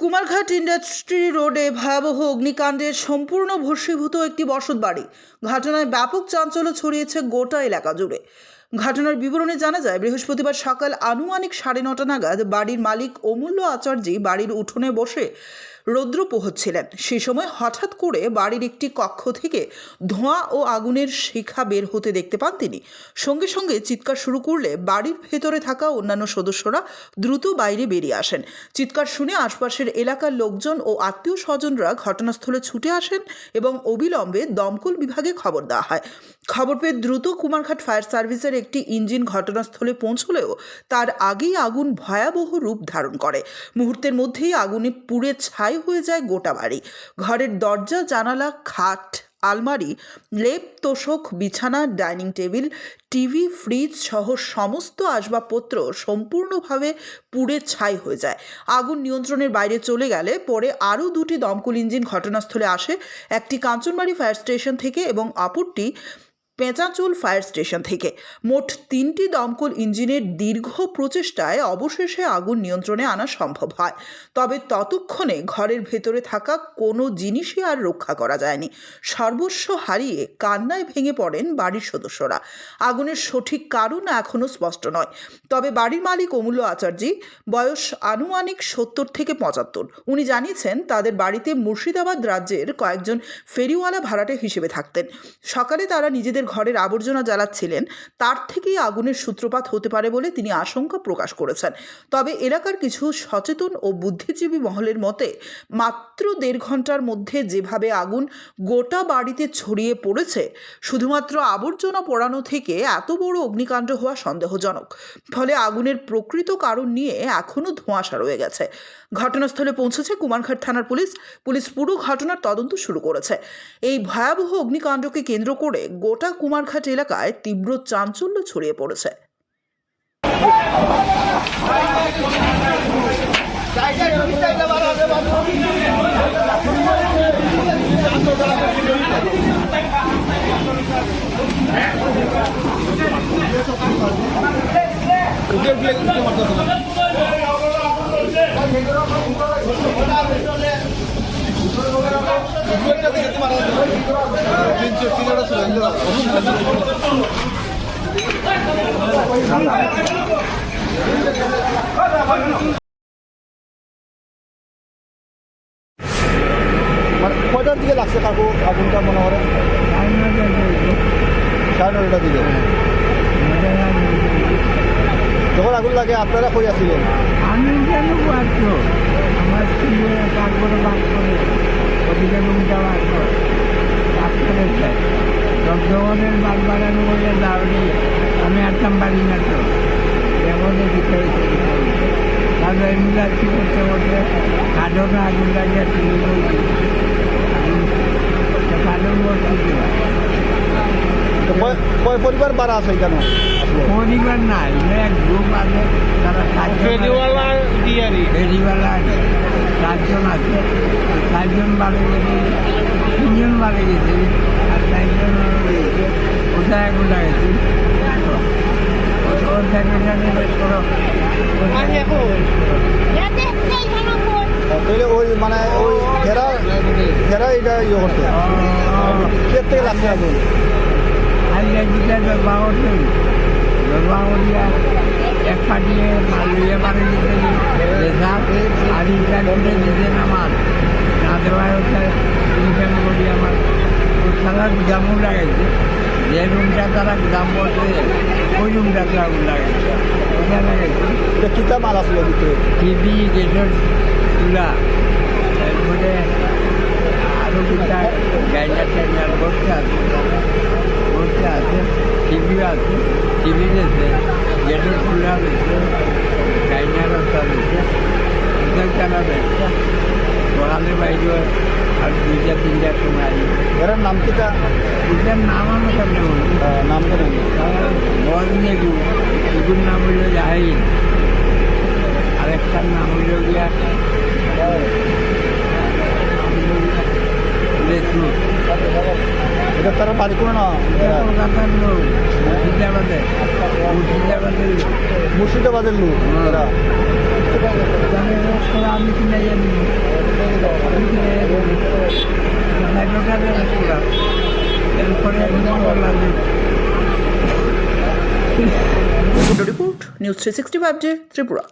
Kumarghat industry রোডে ভয়াবহ অগ্নিকাণ্ডের সম্পূর্ণ ভস্মীভূত একটি বসত বাড়ি ঘটনায় ব্যাপক চাঞ্চল্য ছড়িয়েছে গোটা এলাকা জুড়ে। ঘটনার বিবরণে জানা যায়, বৃহস্পতিবার সকাল আনুমানিক সাড়ে নটা নাগাদ বাড়ির মালিক অমূল্য আচার্যি বাড়ির উঠোনে বসে রৌদ্র পোহচ্ছিলেন। সে সময় হঠাৎ করে বাড়ির একটি কক্ষ থেকে ধোঁয়া ও আগুনের শিখা বের হতে দেখতে পান তিনি। সঙ্গে সঙ্গে চিৎকার শুরু করলে বাড়ির ভেতরে থাকা অন্যান্য সদস্যরা দ্রুত বাইরে বেরিয়ে আসেন। চিৎকার শুনে আশপাশের এলাকার লোকজন ও আত্মীয় স্বজনরা ঘটনাস্থলে ছুটে আসেন এবং অবিলম্বে দমকল বিভাগে খবর দেওয়া হয়। খবর পেয়ে দ্রুত কুমারঘাট ফায়ার সার্ভিসের একটি ইঞ্জিন ঘটনাস্থলে পৌঁছলেও তার আগেই আগুন ভয়াবহ রূপ ধারণ করে। মুহূর্তের মধ্যেই আগুনে পুড়ে ছাই হয়ে যায় গোটা বাড়ি। ঘরের দরজা, জানালা, খাট, আলমারি, লেপ, তোষক, বিছানা, ডাইনিং টেবিল, টিভি, ফ্রিজ সহ সমস্ত আসবাবপত্র সম্পূর্ণভাবে পুড়ে ছাই হয়ে যায়। আগুন নিয়ন্ত্রণের বাইরে চলে গেলে পরে আরও দুটি দমকল ইঞ্জিন ঘটনাস্থলে আসে। একটি কাঞ্চনবাড়ি ফায়ার স্টেশন থেকে এবং অপরটি পেঁচাচুল ফায়ার স্টেশন থেকে। মোট তিনটি দমকল ইঞ্জিনের দীর্ঘ প্রচেষ্টায় অবশেষে আগুন নিয়ন্ত্রণে আনা সম্ভব হয়। তবে ততক্ষণে ঘরের ভেতরে থাকা কোনো জিনিসই আর রক্ষা করা যায়নি। সর্বস্ব হারিয়ে কান্নায় ভেঙে পড়েন বাড়ির সদস্যরা। আগুনের সঠিক কারণ এখনও স্পষ্ট নয়। তবে বাড়ির মালিক অমূল্য আচার্যি, বয়স আনুমানিক সত্তর থেকে পঁচাত্তর। উনি জানিয়েছেন, তাদের বাড়িতে মুর্শিদাবাদ রাজ্যের কয়েকজন ফেরিওয়ালা ভাড়াটে হিসেবে থাকতেন। সকালে তারা নিজেদের ঘরের আবর্জনা জ্বালাচ্ছিলেন, তার থেকেই আগুনের সূত্রপাত হতে পারে বলে তিনি আশঙ্কা প্রকাশ করেছেন। তবে এলাকার কিছু সচেতন ও বুদ্ধিজীবী মহলের মতে, মাত্র দেড় ঘণ্টার মধ্যে যেভাবে আগুন গোটা বাড়িতে ছড়িয়ে পড়েছে, শুধুমাত্র আবর্জনা পোড়ানো থেকে এত বড় অগ্নিকাণ্ড হওয়া সন্দেহজনক। ফলে আগুনের প্রকৃত কারণ নিয়ে এখনও ধোঁয়াশা রয়ে গেছে। ঘটনাস্থলে পৌঁছেছে কুমারঘাট থানার পুলিশ। পুলিশ পুরো ঘটনার তদন্ত শুরু করেছে। এই ভয়াবহ অগ্নিকাণ্ডকে কেন্দ্র করে গোটা কুমারঘাট এলাকায় তীব্র চাঞ্চল্য ছড়িয়ে পড়েছে কয়টার দিকে লাগছে কাকু আগুনটা মনে করেন সাড়ে নটার দিকে যখন আগুন লাগে আপনারা কই আসছিলেন আমি কেন আমার তারপরে বাদ করে বাদ করেছে জগজগনের বাদ বাড়ানো বলে দাওনি আমি আসতাম পারি না তো যেমন দিতে তাহলে এমনি কি করতে করতে কাঠও আগুন লাগিয়ে তুমি কাঠের মধ্যে কয়- পরিবার বাড়া আছে কেন পরিবার নাই এক গ্রুপ আছে তারা ফেরিওয়ালা ফেরিওয়ালা আছে চারজন আছে। চারজন বাড়ি গেছে তিনজন বাড়ি গেছে আর চারজন ওটা এগুলা গেছে। ওই মানে ওই ঘেরা ঘেরা এটা ইয়ে করতে। কে থেকে লাগছে আগুন আজকে দিতে বাবরতে বাবরিয়া এক পাটিয়ে মালিয়ে বাড়ি দিতে রেজাল আর ইটা দিতে দিতে আমার হচ্ছে ইনকাম করি আমার সারা জামু লাগাইছে যে রুমটা তারা দাম বলছে ওই রুমটাতে আগুন লাগাইছে ওটা লাগাইছে এটা কিতা মাল আসলো ভিতরে টিভি গেটের চুলা তারপরে আরও দুটা গ্রাইন্ডার টাইন্ডার বসতে আছে বসতে আছে টিভিও আছে টিভি রয়েছে গেটের চুলা রয়েছে গ্রাইন্ডার একটা রয়েছে দুধের চালা রয়েছে সকালে বাইরে আর দুইটা তিনটার সময় আসবে এরার নাম কিতা এটার নাম আমার সামনে মনে নাম জানেন বল নেগু এগুলোর নাম হইল জাহিদ আরেকটার নাম হইল গিয়া এটা তারা বাড়ি করে না? কলকাতার লোক মুর্শিদাবাদে মুর্শিদাবাদের লোক। মুর্শিদাবাদের লোক ওরা আমি কিনে জানি ওরা এরপরে বললাম যে report news three sixty five J Tripura